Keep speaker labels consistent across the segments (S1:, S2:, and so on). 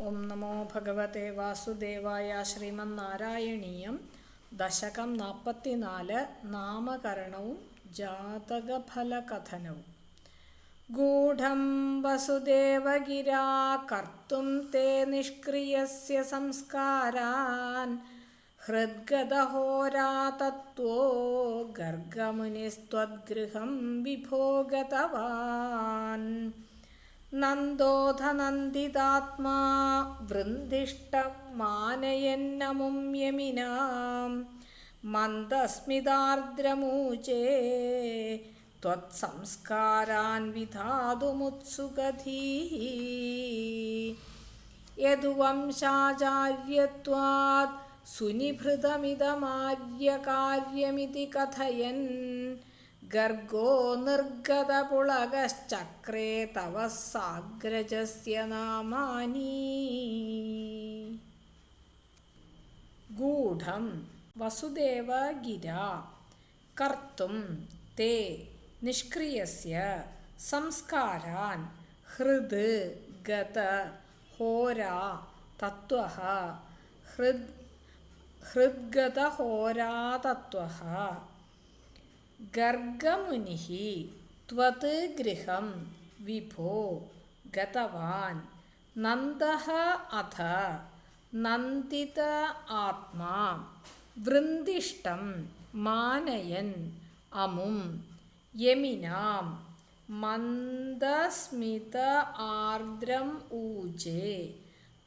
S1: ഓം നമോ ഭഗവത്തെ വാസുദേവായ ശ്രീമന്നാരായണീയം ദശകം നാൽപ്പത്തിനാല് നാമകരണവും ജാതകഫലകഥനവും. ഗൂഢം വസുദേവഗിരാ കർത്തും തേ നിഷ്ക്രിയസ്യ സംസ്കാരാൻ. ഹൃദ്ഗതഹോരാതത്വോ ഗർഗമുനിസ്ത്വദ്ഗൃഹം വിഭോഗതവാൻ. നന്ദോധനന്ദിതാത്മാ വൃന്ദിഷ്ടം മാനയന്നമും യമിനാം മന്ദസ്മിതാർദ്രമൂചേ त्वत्संस्कारान् विधातुमुत्सुकधीः यदुवंशाचार्यत्वात् सुनिभृतमिदमार्यकार्यमिति कथयन् ഗർഗോ നിർഗത പുളകശ്ചക്രേ തവ സാഗ്രജസ്യ നാമാനി. ഗൂഢം വസുദേവ ഗിര. കർത്തും തേ നിഷ്ക്രിയസ്യ സംസ്കാരാൻ ഹൃദ് ഗത ഹോരാ തത്വ ഹൃദ് ഹൃദ്ഗതഹോരാതത്വ ഗർഗമുനി ത്വത് ഗൃഹം വിഭോ ഗതവാൻ നന്ദ അഥ നന്ദിത ആത്മാ വൃന്ദിഷ്ടം മാനയൻ അമും യമിനാം മന്ദസ്മിത ആർദ്രം ഊജേ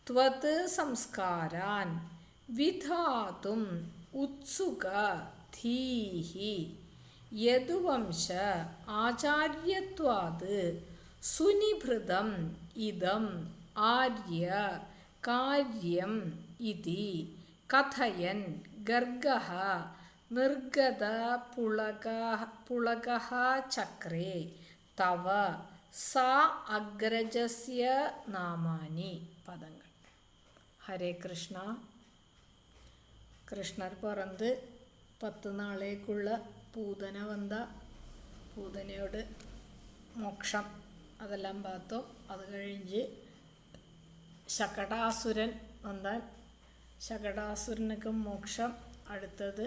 S1: ത്വത് സംസ്കാരാൻ വിധാതും ഉത്സുക ധീഹി യദുവംശ ആചാര്യത്വാത് സുനിഭൃതം ഇതം ആര്യ കാര്യം ഇതി കഥയൻ ഗർഗ നിർഗത പുളക പുളക ചക്രേ തവ സ അഗ്രജസ്യ നാമാനി പദങ്ങൾ. ഹരേ കൃഷ്ണ. കൃഷ്ണർ പിറന്ന് പത്ത് നാളേക്കുള്ള പൂതന വന്ന പൂതനയോട് മോക്ഷം അതെല്ലാം പാത്തു. അത് കഴിഞ്ഞ് ശകടാസുരൻ വന്നാൽ ശകടാസുരനൊക്കെ മോക്ഷം. അടുത്തത്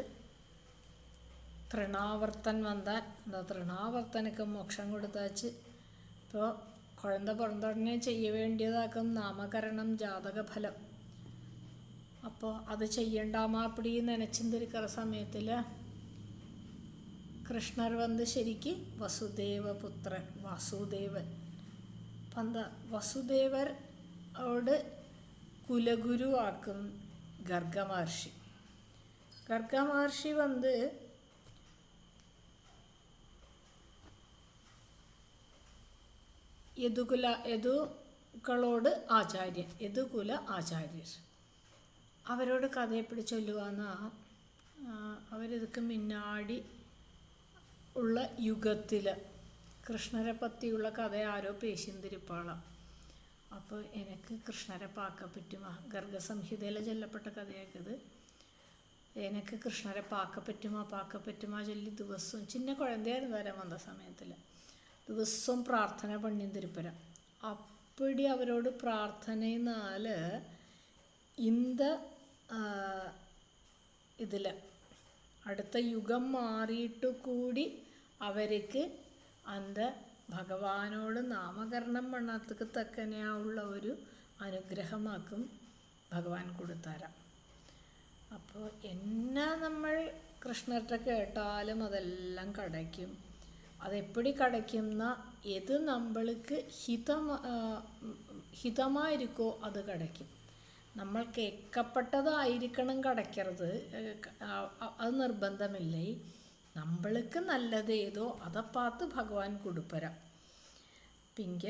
S1: തൃണാവർത്തൻ വന്നാൽ എന്താ തൃണാവർത്തനൊക്കെ മോക്ഷം കൊടുത്താച്ച്. ഇപ്പോൾ കുഴന്ത പുറന്തുടനെ ചെയ്യ വേണ്ടിയതാക്കും നാമകരണം ജാതകഫലം. അപ്പോൾ അത് ചെയ്യണ്ടാമാപ്പിടി നനച്ചിന്തിരിക്കറ സമയത്തിൽ കൃഷ്ണർ വന്ന് ശരിക്ക് വസുദേവപുത്രൻ വാസുദേവൻ. അപ്പം എന്താ കുലഗുരു കുലഗുരുവാക്കും ഗർഗമഹർഷി. ഗർഗമഹർഷി വന്ന് യദുകുല യദുക്കളോട് ആചാര്യൻ യദുകുല ആചാര്യർ. അവരോട് കഥയെപ്പിടി പിടി ചൊല്ലുവാന്ന അവരിതൊക്കെ മിന്നാടി ഉള്ള യുഗത്തിൽ കൃഷ്ണരെ പറ്റിയുള്ള കഥ ആരോ പേശിന്തിരിപ്പാള അപ്പോൾ എനിക്ക് കൃഷ്ണരെ പാക്കപ്പറ്റി ഗർഗസംഹിതയിലെ ചൊല്ലപ്പെട്ട കഥയാക്കിയത് എനിക്ക് കൃഷ്ണരെ പാക്കപ്പറ്റുമോ പാക്കപ്പറ്റുമോ പാക്ക പറ്റുമാ? ചൊല്ലി ദിവസവും ചിന്ന കുഴന്തയായിരുന്നു തരാൻ വന്ന സമയത്തിൽ ദിവസവും പ്രാർത്ഥന പണ്ണിന്തിരിപ്പര അപ്പടി അവരോട് പ്രാർത്ഥനയെന്നാൽ ഇന്ത ഇതിൽ അടുത്ത യുഗം മാറിയിട്ട് കൂടി അവർക്ക് അന്ത ഭഗവാനോട് നാമകരണം പണ്ണത്തക്ക് തക്കനെയുള്ള ഒരു അനുഗ്രഹമാക്കും ഭഗവാൻ കൊടുത്തരാം. അപ്പോൾ എന്നാ നമ്മൾ കൃഷ്ണരുടെ കേട്ടാലും അതെല്ലാം കടയ്ക്കും. അതെപ്പടി കടയ്ക്കുന്ന എത് നമ്മൾക്ക് ഹിതം ഹിതമായിരിക്കോ അത് കടയ്ക്കും. നമ്മൾ കേൾക്കപ്പെട്ടതായിരിക്കണം കടയ്ക്കരുത് അത് നിർബന്ധമില്ലേ? നമ്മൾക്ക് നല്ലത് ഏതോ அதை ഭഗവാൻ കൊടുപ്പരാം. പിങ്ക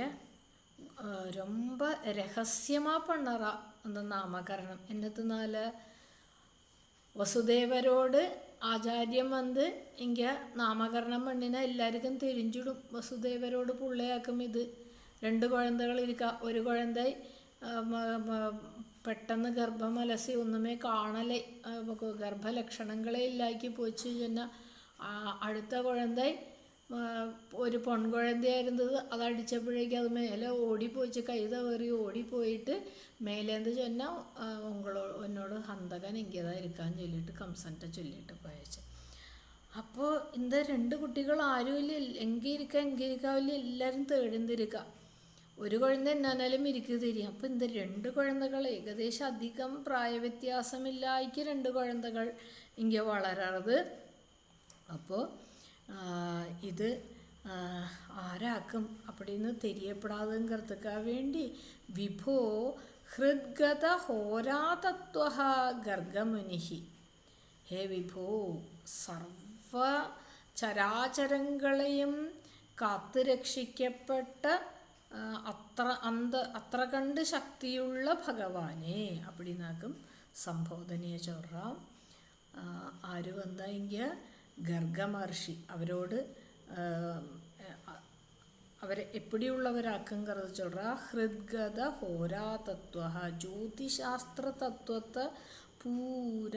S1: രൊമ്പ രഹസ്യമാ പണ്ണറ എന്ന നാമകരണം. എന്നത്തിനാൽ വസുദേവരോട് ആചാര്യം വന്ന് ഇങ്ക നാമകരണം പണ്ണിനെ എല്ലാവർക്കും തിരിഞ്ഞിടും. വസുദേവരോട് പുള്ളയാക്കും ഇത്. രണ്ട് കുഴന്തകൾ ഇരിക്കുക ഒരു കുഴന്ത പെട്ടെന്ന് ഗർഭം അലസി ഒന്നുമേ കാണലേ ഗർഭലക്ഷണങ്ങളെ ഇല്ലാക്കി പോച്ചു കഴിഞ്ഞാൽ അടുത്ത കുഴന്ത ഒരു പൊൺകുഴന്തയായിരുന്നത് അത് അടിച്ചപ്പോഴേക്കും അത് മേലെ ഓടിപ്പോയിച്ച് കൈത കയറി ഓടിപ്പോയിട്ട് മേലേന്ത് ചെന്നാൽ ഉങ്ങളോ എന്നോട് ഹന്തകൻ എങ്കിയതാ ഇരിക്കാൻ ചൊല്ലിയിട്ട് കംസന്റെ ചൊല്ലിയിട്ട് പോയച്ച്. അപ്പോൾ ഇന്ത രണ്ട് കുട്ടികൾ ആരുമില്ല എങ്കിൽ ഇരിക്കുക എങ്കിൽ എല്ലാവരും തേടിന്തിരിക്കുക ഒരു കുഴന്ത എന്നാലും ഇരിക്കു തിരിയും അപ്പം ഇത് രണ്ട് കുഴന്തകൾ? ഏകദേശം അധികം പ്രായവ്യത്യാസമില്ലായ്ക്ക് രണ്ട് കുഴന്തകൾ ഇങ്ങനെ വളരാറത്. അപ്പോൾ ഇത് ആരാക്കും അപ്പടിന്ന് തെരിയപ്പെടാതെങ്കർത്തുക്ക വേണ്ടി വിഭോ ഹൃദ്ഗത ഹോരാതത്വ ഗർഗമുനിഹി. ഹേ വിഭോ സർവ ചരാചരങ്ങളെയും കാത്തുരക്ഷിക്കപ്പെട്ട അത്ര അന്ത അത്ര കണ്ട് ശക്തിയുള്ള ഭഗവാനെ അപ്പടിനാക്കും സംബോധനയെ ചൊറാം. ആര് വന്നെങ്കിൽ ഗർഗമഹർഷി അവരോട് അവരെ എപ്പടിയുള്ളവരാക്കും കറത് ചൊല്ല ഹൃദ്ഗത ഹോരാതത്വ ജ്യോതിശാസ്ത്ര തത്വത്തെ പൂര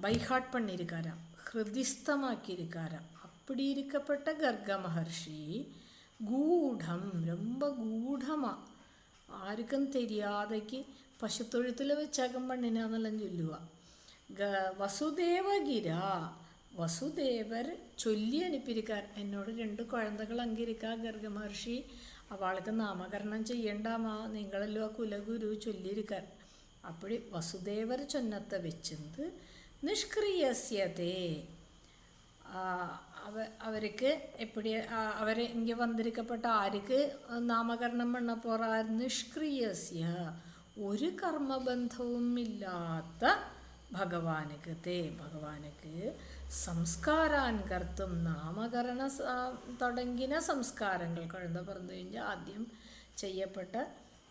S1: ബൈഹാട്ട് പണിയിരിക്കാരാം ഹൃദിസ്ഥമാക്കിയിരിക്കാരാം. അപ്പടി ഇരിക്കപ്പെട്ട ഗർഗ ഗൂ ഗൂഢം രൊമ്പ ഗൂഢമാ. ആർക്കും തെരിയാതയ്ക്ക് പശുത്തൊഴുത്തിൽ വെച്ചകം പണിനാന്നെല്ലാം ചൊല്ലുക ഗ വസുദേവഗിര വസുദേവർ ചൊല്ലി അനുപ്പിരിക്കാൻ എന്നോട് രണ്ട് കുഴന്തകൾ അങ്കിരിക്ക ഗർഗമഹർഷി അവൾക്ക് നാമകരണം ചെയ്യണ്ടാമാ. നിങ്ങളല്ലോ കുലഗുരു ചൊല്ലിയിരിക്കാൻ അപ്പോഴി വസുദേവർ ചൊന്നത്തെ വെച്ചത് നിഷ്ക്രിയസ്യതേ. അവ അവർക്ക് எப்படி അവർ ഇങ്ങനെ വന്നിരിക്കപ്പെട്ട ആർക്ക് നാമകരണം பண்ண പോരാ നിഷ്ക്രിയസ്യ. ഒരു കർമ്മബന്ധവും ഇല്ലാത്ത ഭഗവാനക്ക് തേ ഭഗവാനക്ക് സംസ്കാരാൻ കർത്തും നാമകരണ തുടങ്ങിയ സംസ്കാരങ്ങൾ കഴുത പറഞ്ഞു കഴിഞ്ഞാൽ ആദ്യം ചെയ്യപ്പെട്ട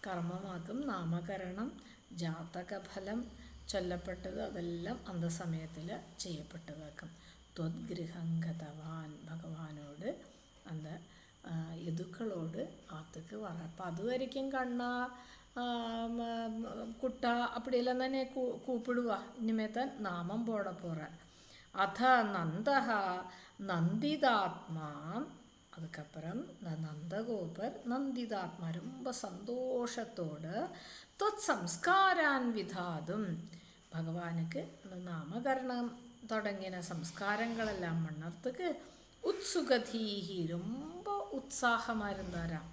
S1: കർമ്മമാക്കും നാമകരണം ജാതകഫലം ചൊല്ലപ്പെട്ടത് അതെല്ലാം അന്ധസമയത്തിൽ ചെയ്യപ്പെട്ടതാക്കും. ത്വദ്ഗൃഹംഗതവാൻ ഭഗവാനോട് അന്ന് യതുക്കളോട് ആത്തക്ക് പറ അപ്പം അതുവരിക്കും കണ്ണ കുട്ട അപ്പടിയെല്ലാം തന്നെ കൂ കൂപ്പിടുക ഇനിമേത്തൻ നാമം പോടപ്പോറ. അധ നന്ദ നന്ദിതാത്മാ. അതക്കപ്പുറം നന്ദഗോപർ നന്ദിതാത്മാ. രൊമ്പ സന്തോഷത്തോട് ത്വത് സംസ്കാരാൻ വിധാതും. ഭഗവാനക്ക് നാമകരണം. തുടങ്ങിയ സംസ്കാരങ്ങളെല്ലാം മണ്ണർത്തക്ക് ഉത്സുഖധീഹി രൊമ്പ ഉത്സാഹമായിരുന്നാരാം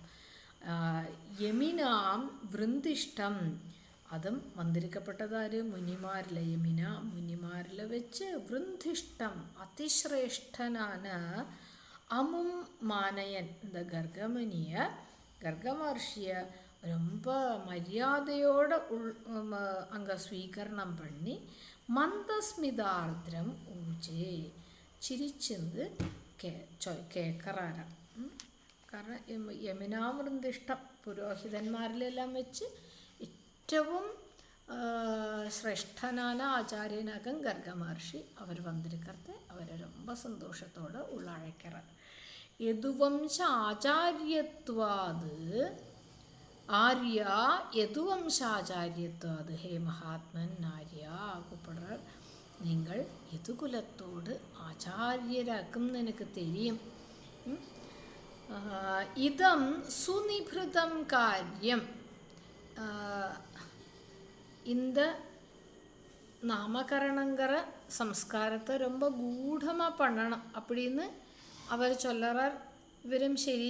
S1: യമിനാം വൃന്ദിഷ്ടം അതും മന്ത്രിക്കപ്പെട്ടതാര് മുനിമാരിലെ യമിന മുനിമാരിലെ വെച്ച് വൃന്ദിഷ്ടം അതിശ്രേഷ്ഠനാണ് അമും മാനയൻ. എന്താ ഗർഗമുനിയ? ഗർഗമർഷിയ ரொம்ப மரியாதையோட உள் அங்கே ஸ்வீகரணம் பண்ணி മന്ദസ്മിതാർദ്രം ഊജേ ചിരിച്ചെന്ത് കേ കേക്കറാന കാരണം യമുനാമൃന്ദിഷ്ട പുരോഹിതന്മാരിലെല്ലാം വെച്ച് ഏറ്റവും ശ്രേഷ്ഠനാന ആചാര്യനകം ഗർഗമഹർഷി. അവർ വന്നിരിക്കത്തെ അവരെ രൊമ്പ സന്തോഷത്തോടെ ഉള്ളഴക്കറ യദുവംശ ആചാര്യത്വാത് ആര്യ യദുവംശാചാര്യത്വാത് ഹേ മഹാത്മൻ ആര്യ കൂപ്പിടർ നിങ്ങൾ യദുകുലത്തോട് ആചാര്യരാക്കും നിനക്ക് തെരിയും ഉം. ആ, ഇതം സുനിഭൃതം കാര്യം ആ, இந்த நாமகரணங்கிற சம்ஸ்காரத்தை ரொம்ப கூடமாக பண்ணணும் அப்படின்னு அவர் சொல்லறார் ഇവരും ശരി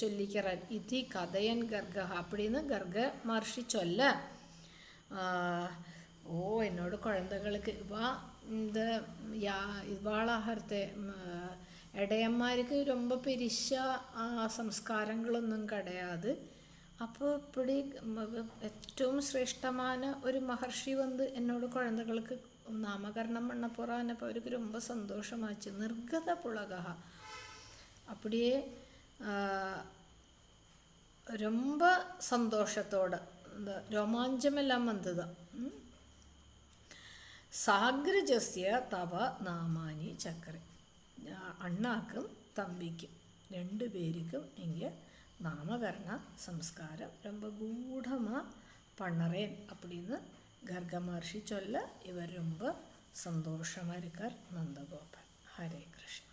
S1: ചൊല്ലിക്കറൻ ഇതി കഥയൻ ഗർഗ. അപ്പടിന്ന് ഗർഗ മഹർഷി ചൊല്ല. ഓ എന്നോട് കുഴന്തകൾക്ക് ഇവാ ഇത് யா ഇവാളാഹാരത്തെ ഇടയന്മാർക്ക് രൊമ്പ പെരിശ സംസ്കാരങ്ങളൊന്നും കിടയാതെ. അപ്പോൾ ഇപ്പടി ഏറ്റവും ശ്രേഷ്ഠമായ ഒരു മഹർഷി വന്ന് എന്നോട് കുഴന്തകൾക്ക് നാമകരണം പണ്ണപ്പുറ എന്നപ്പോൾ അവർക്ക് ரொம்ப സന്തോഷമാച്ചു. നിർഗത പുളകഹ. அப்படியே ரொம்ப സന്തോഷത്തോടെ இந்த ரோமாஞ்சமெல்லாம் வந்துதான் സാഗ്രജസ്യ തവ നാമാനി ചക്ര. അണ്ണാക്കും തമ്പിക്കും രണ്ടു പേർക്കും ഇങ്ങനെ നാമകരണ സംസ്കാരം രൊമ്പ ഗൂഢമാ പണറേൻ അപ്പിന്ന് ഗർഗമഹർഷി ചൊല്ല ഇവർ രൊമ്പ സന്തോഷമായിരിക്കർ നന്ദഗോപൻ. ഹരേ കൃഷ്ണ.